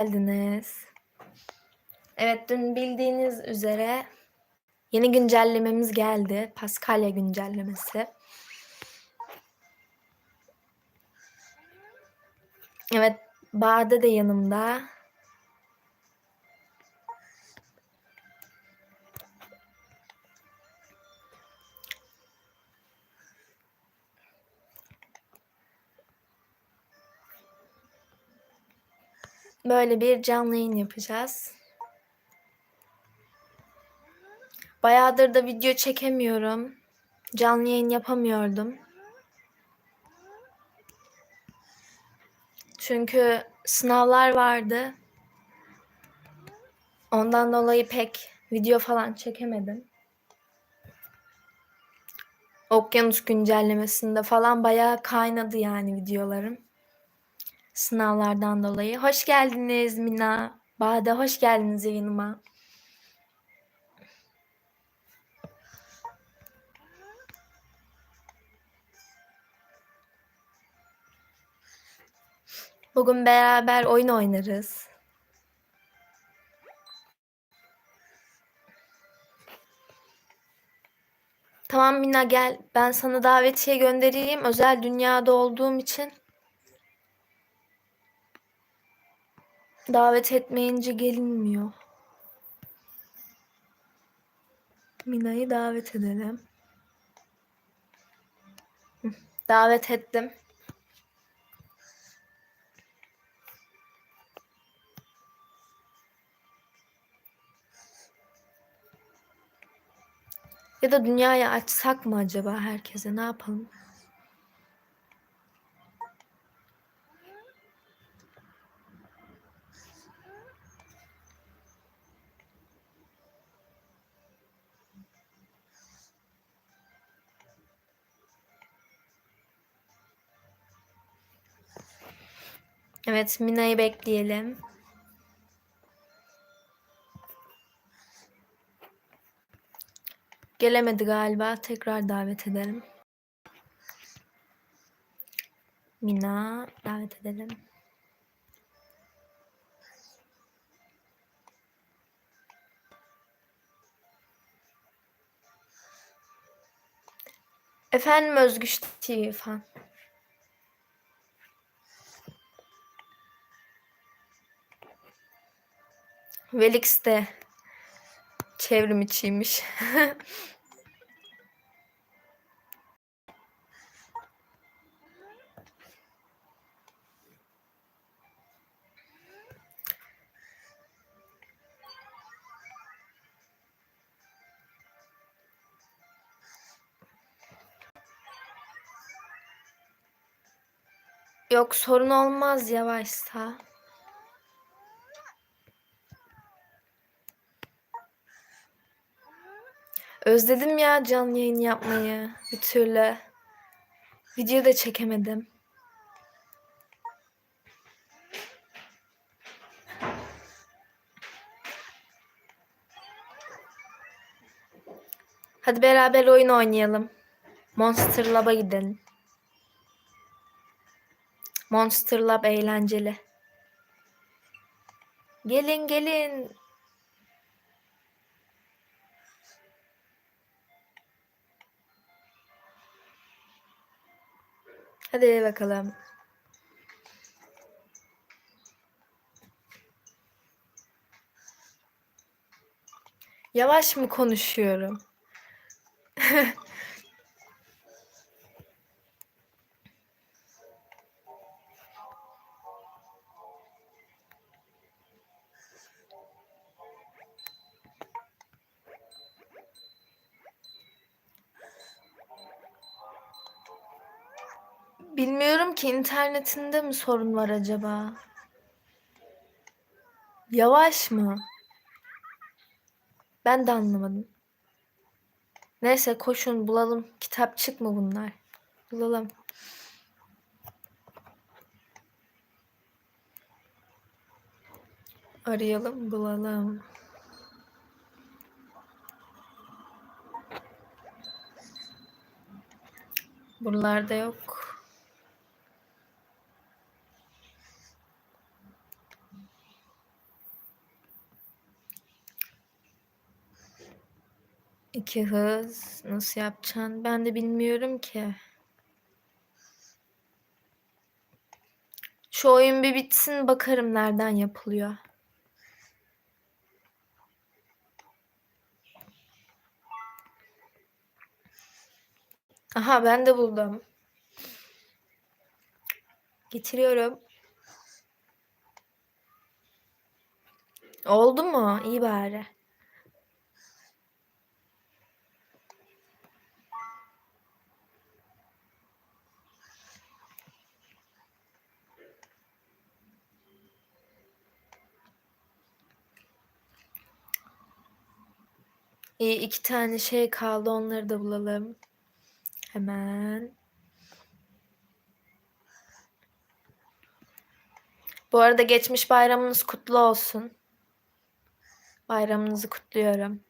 geldiniz. Evet dün bildiğiniz üzere yeni güncellememiz geldi. Paskalya güncellemesi. Evet Bade de yanımda. Böyle bir canlı yayın yapacağız. Bayağıdır da video çekemiyorum. Canlı yayın yapamıyordum. Çünkü sınavlar vardı. Ondan dolayı pek video falan çekemedim. Okyanus güncellemesinde falan bayağı kaynadı yani videolarım. Sınavlardan dolayı. Hoş geldiniz Mina. Bade hoş geldiniz yayınıma. Bugün beraber oyun oynarız. Tamam Mina gel. Ben sana davetiye göndereyim. Özel dünyada olduğum için. Davet etmeyince gelinmiyor. Mina'yı davet edelim. Davet ettim. Ya da dünyayı açsak mı acaba herkese? Ne yapalım? Evet, Mina'yı bekleyelim. Gelemedi galiba. Tekrar davet edelim. Mina davet edelim. Efendim Özgüç TV fan. Velix de çevrim içiymiş. Yok sorun olmaz yavaşsa. Özledim ya canlı yayın yapmayı bir türlü. Video da çekemedim. Hadi beraber oyun oynayalım. Monster Lab'a gidelim. Monster Lab eğlenceli. Gelin gelin. Hadi bakalım. Yavaş mı konuşuyorum? internetinde mi sorun var acaba? Yavaş mı? Ben de anlamadım. Neyse koşun bulalım. Kitapçık mı bunlar? Bulalım. Arayalım, bulalım. Buralarda yok. İki hız nasıl yapacaksın? Ben de bilmiyorum ki. Şu oyun bir bitsin bakarım nereden yapılıyor. Aha ben de buldum. Getiriyorum. Oldu mu? İyi bari. İyi iki tane şey kaldı onları da bulalım. Hemen. Bu arada geçmiş bayramınız kutlu olsun. Bayramınızı kutluyorum.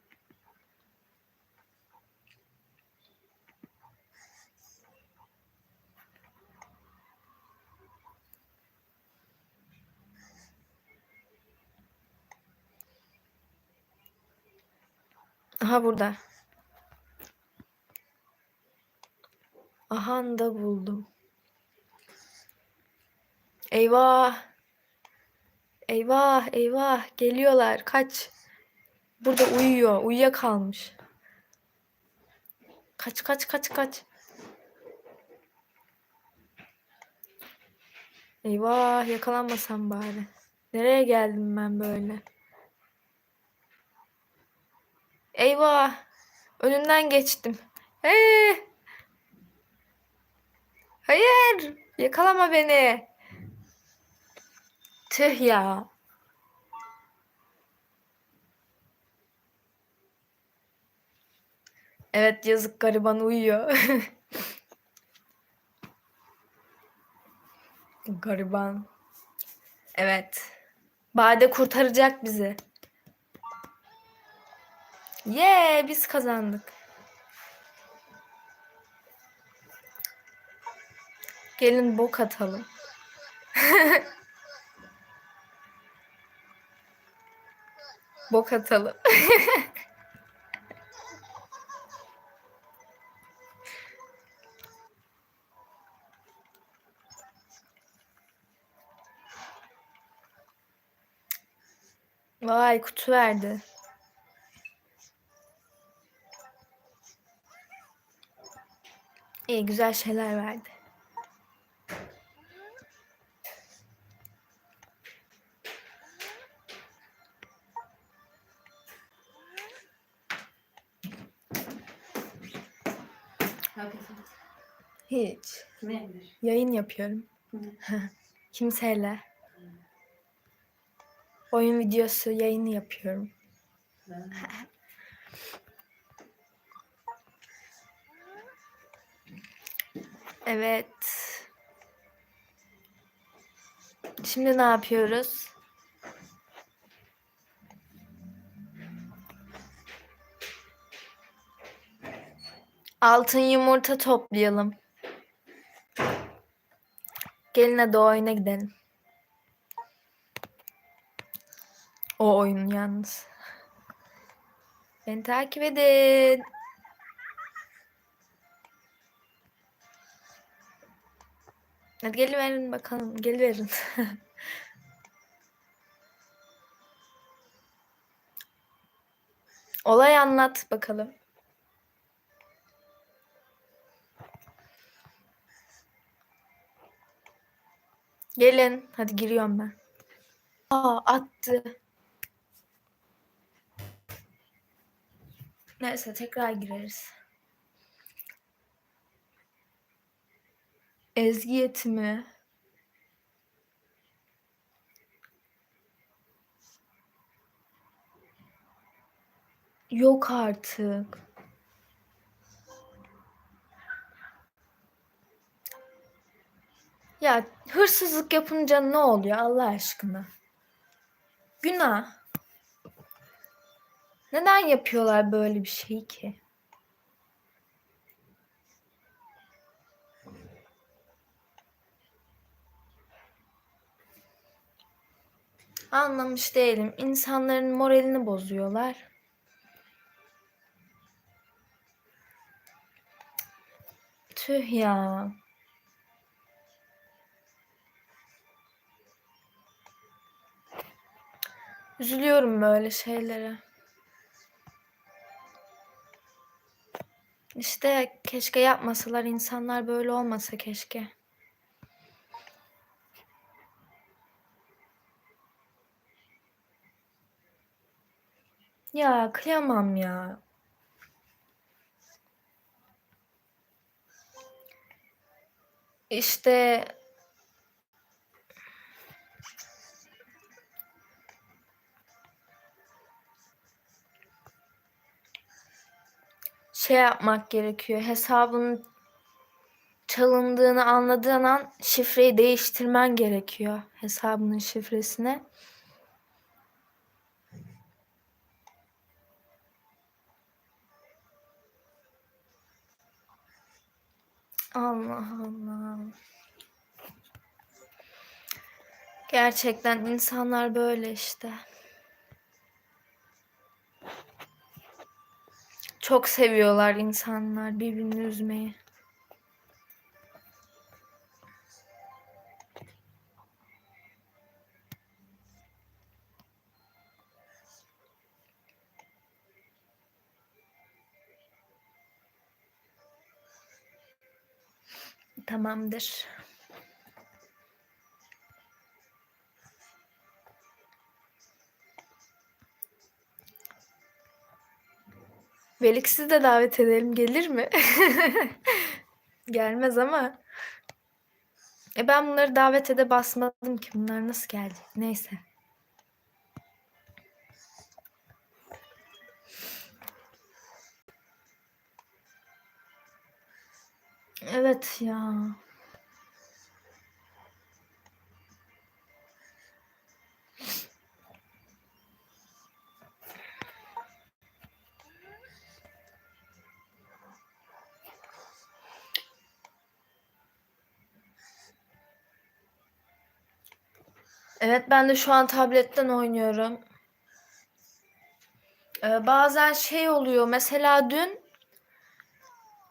Aha burada. Aha da buldum. Eyvah. Eyvah, eyvah. Geliyorlar. Kaç. Burada uyuyor. Uyuyakalmış. Kaç, kaç, kaç, kaç. Eyvah, yakalanmasam bari. Nereye geldim ben böyle? Eyvah. Önünden geçtim. Ee! Hayır. Yakalama beni. Tüh ya. Evet yazık gariban uyuyor. gariban. Evet. Bade kurtaracak bizi. Yeah, biz kazandık. Gelin bok atalım. bok atalım. Vay kutu verdi. İyi güzel şeyler verdi. Hiç. Nedir? Yayın yapıyorum. Kimseyle. Oyun videosu yayını yapıyorum. Evet. Şimdi ne yapıyoruz? Altın yumurta toplayalım. Gelin hadi o oyuna gidelim. O oyun yalnız. Beni takip edin. Hadi geliverin bakalım. Geliverin. Olay anlat bakalım. Gelin. Hadi giriyorum ben. Aa attı. Neyse tekrar gireriz. Ezgi yetimi. Yok artık. Ya hırsızlık yapınca ne oluyor Allah aşkına? Günah. Neden yapıyorlar böyle bir şey ki? Anlamış değilim. İnsanların moralini bozuyorlar. Tüh ya. Üzülüyorum böyle şeylere. İşte keşke yapmasalar insanlar böyle olmasa keşke. Ya kıyamam ya. İşte şey yapmak gerekiyor. Hesabın çalındığını anladığın an şifreyi değiştirmen gerekiyor. Hesabının şifresine. Allah Allah. Gerçekten insanlar böyle işte. Çok seviyorlar insanlar birbirini üzmeyi. Tamamdır. Veliksiz de davet edelim. Gelir mi? Gelmez ama. E ben bunları davet ede basmadım ki. Bunlar nasıl geldi? Neyse. Evet ya. Evet ben de şu an tabletten oynuyorum. Ee, bazen şey oluyor. Mesela dün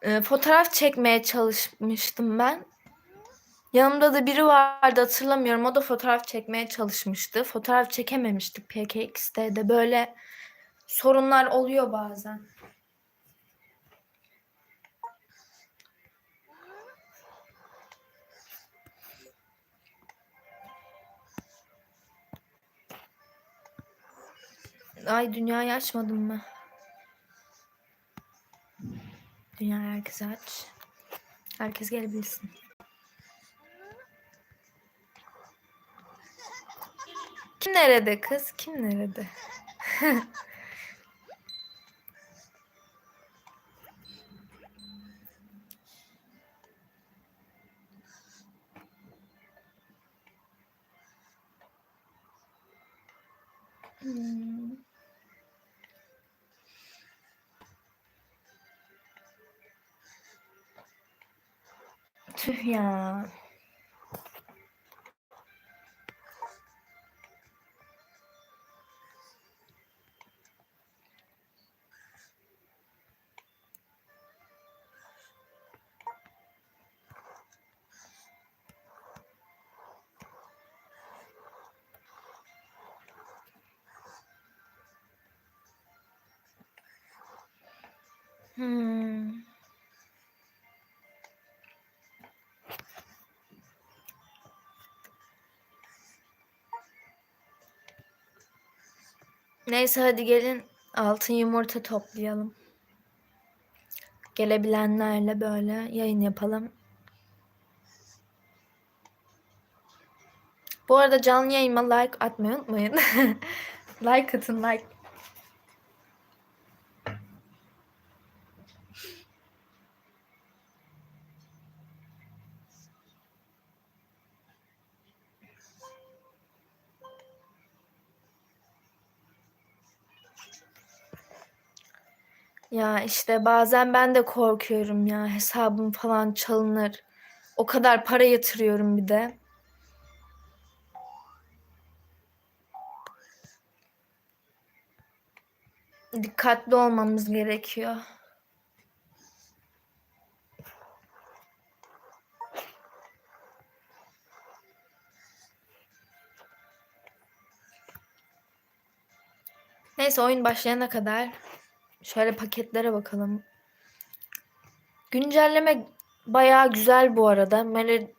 e, fotoğraf çekmeye çalışmıştım ben. Yanımda da biri vardı hatırlamıyorum. O da fotoğraf çekmeye çalışmıştı. Fotoğraf çekememiştik PKX'te de. Böyle sorunlar oluyor bazen. Ay dünyayı açmadım mı? Dünya herkese aç. Herkes gelebilsin. Kim nerede kız? Kim nerede? Tüh ya. Hmm. Neyse hadi gelin altın yumurta toplayalım. Gelebilenlerle böyle yayın yapalım. Bu arada canlı yayınıma like atmayı unutmayın. like atın like. Ya işte bazen ben de korkuyorum ya hesabım falan çalınır. O kadar para yatırıyorum bir de. Dikkatli olmamız gerekiyor. Neyse oyun başlayana kadar şöyle paketlere bakalım. Güncelleme bayağı güzel bu arada.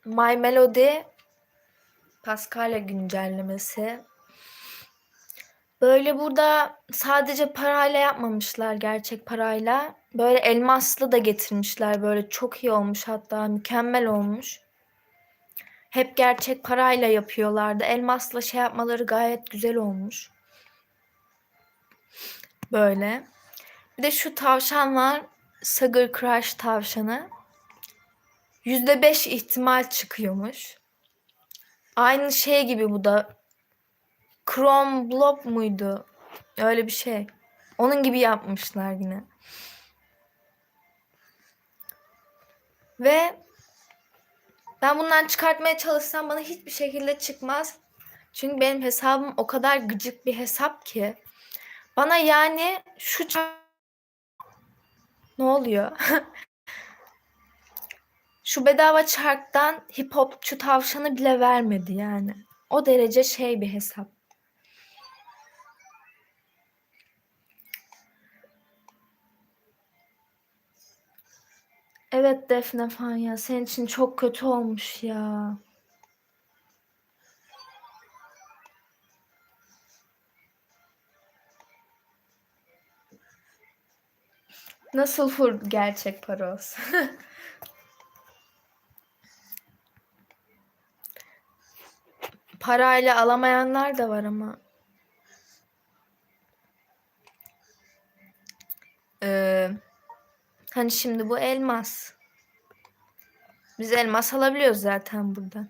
My Melody Pascal'e güncellemesi. Böyle burada sadece parayla yapmamışlar gerçek parayla. Böyle elmaslı da getirmişler. Böyle çok iyi olmuş hatta mükemmel olmuş. Hep gerçek parayla yapıyorlardı. Elmasla şey yapmaları gayet güzel olmuş. Böyle. Bir de şu tavşan var. Sugar Crush tavşanı. %5 ihtimal çıkıyormuş. Aynı şey gibi bu da. Chrome Blob muydu? Öyle bir şey. Onun gibi yapmışlar yine. Ve ben bundan çıkartmaya çalışsam bana hiçbir şekilde çıkmaz. Çünkü benim hesabım o kadar gıcık bir hesap ki. Bana yani şu ne oluyor? şu bedava çarktan hip hopçu tavşanı bile vermedi yani. O derece şey bir hesap. Evet Defne falan ya senin için çok kötü olmuş ya. Nasıl full gerçek para olsun? Parayla alamayanlar da var ama. Ee, hani şimdi bu elmas. Biz elmas alabiliyoruz zaten buradan.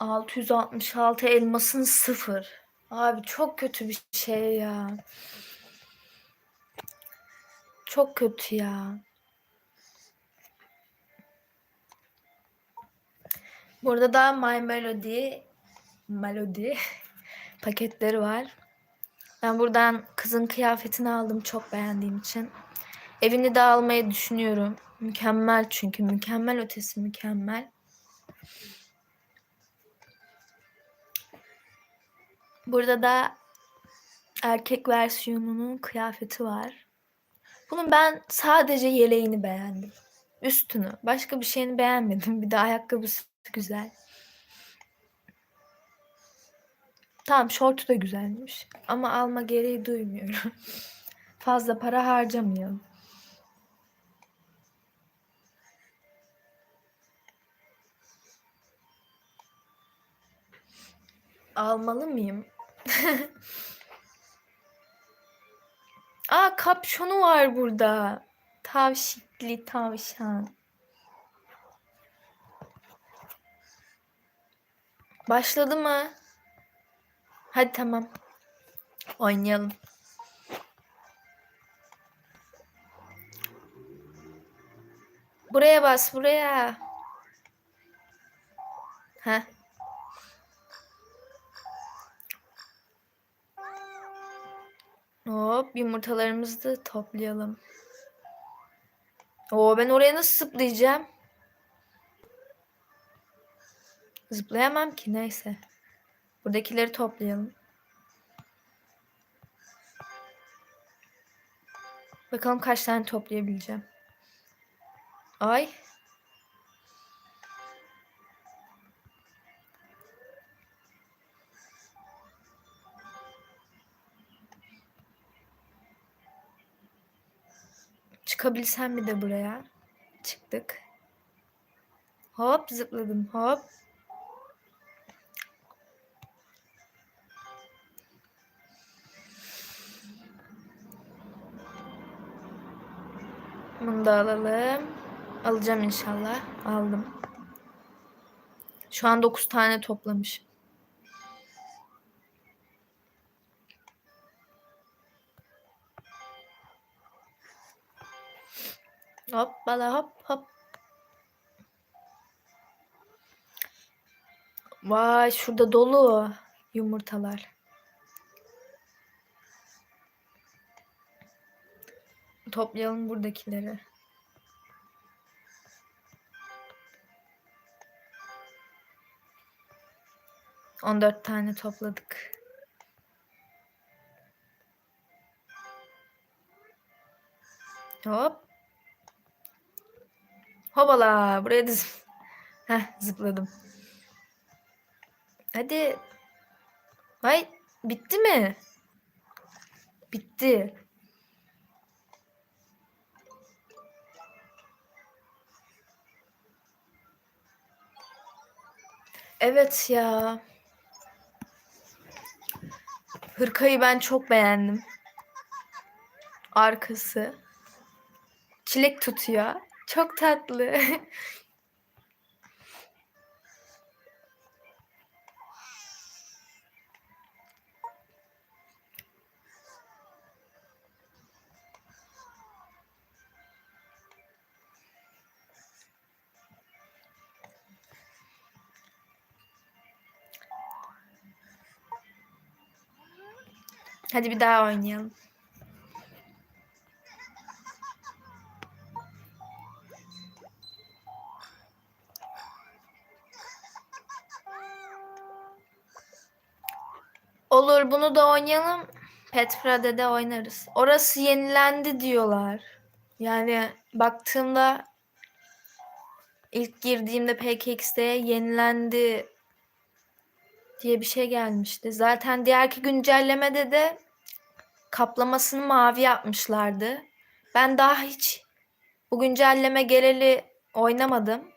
...666 elmasın sıfır. Abi çok kötü bir şey ya. Çok kötü ya. Burada da My Melody Melody paketleri var. Ben buradan kızın kıyafetini aldım çok beğendiğim için. Evini de almayı düşünüyorum. Mükemmel çünkü mükemmel ötesi mükemmel. Burada da erkek versiyonunun kıyafeti var. Bunun ben sadece yeleğini beğendim. Üstünü. Başka bir şeyini beğenmedim. Bir de ayakkabısı güzel. Tamam şortu da güzelmiş. Ama alma gereği duymuyorum. Fazla para harcamayalım. Almalı mıyım? Aa kapşonu var burada. Tavşikli tavşan. Başladı mı? Hadi tamam. Oynayalım. Buraya bas, buraya. Heh. Hop yumurtalarımızı da toplayalım. Oo ben oraya nasıl zıplayacağım? Zıplayamam ki neyse. Buradakileri toplayalım. Bakalım kaç tane toplayabileceğim. Ay. Çıkabilsem mi de buraya? Çıktık. Hop zıpladım hop. Bunu da alalım. Alacağım inşallah. Aldım. Şu an 9 tane toplamışım. Hop bala hop hop. Vay şurada dolu yumurtalar. Toplayalım buradakileri. 14 tane topladık. Hop. Hopala. Buraya da Heh, zıpladım. Hadi. Ay bitti mi? Bitti. Evet ya. Hırkayı ben çok beğendim. Arkası. Çilek tutuyor. Çok tatlı. Hadi bir daha oynayalım. Bunu da oynayalım. Petfra'da de oynarız. Orası yenilendi diyorlar. Yani baktığımda ilk girdiğimde PKX'de yenilendi diye bir şey gelmişti. Zaten diğerki güncellemede de kaplamasını mavi yapmışlardı. Ben daha hiç bu güncelleme geleli oynamadım.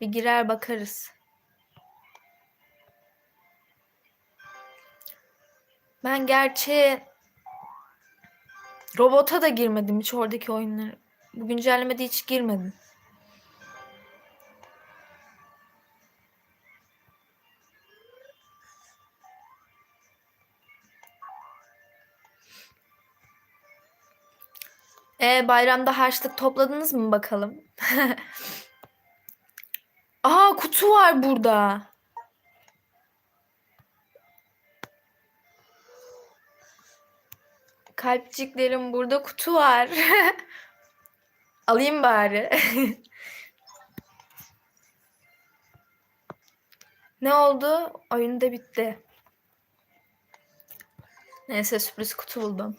Bir girer bakarız. Ben gerçi robota da girmedim hiç oradaki oyunları. Bu güncellemede hiç girmedim. E, bayramda harçlık topladınız mı bakalım? Aa kutu var burada. Kalpçiklerim burada kutu var. Alayım bari. ne oldu? Oyun da bitti. Neyse sürpriz kutu buldum.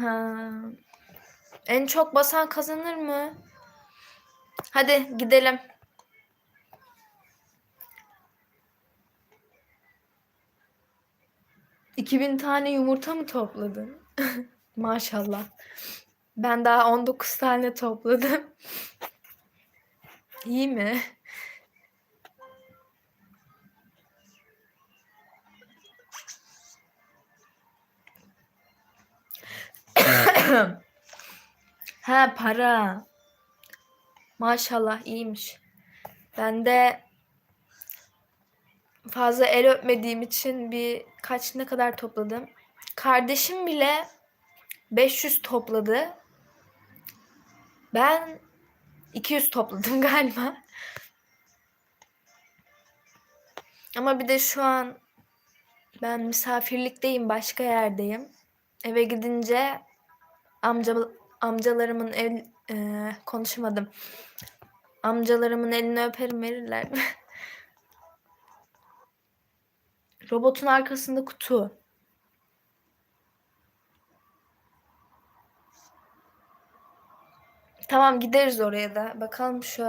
Ha. En çok basan kazanır mı? Hadi gidelim. İki bin tane yumurta mı topladın? Maşallah. Ben daha 19 tane topladım. İyi mi? ha para. Maşallah iyiymiş. Ben de fazla el öpmediğim için bir kaç ne kadar topladım. Kardeşim bile 500 topladı. Ben 200 topladım galiba. Ama bir de şu an ben misafirlikteyim, başka yerdeyim. Eve gidince amca amcalarımın ev e, konuşamadım. Amcalarımın elini öperim verirler. Robotun arkasında kutu. Tamam gideriz oraya da. Bakalım şu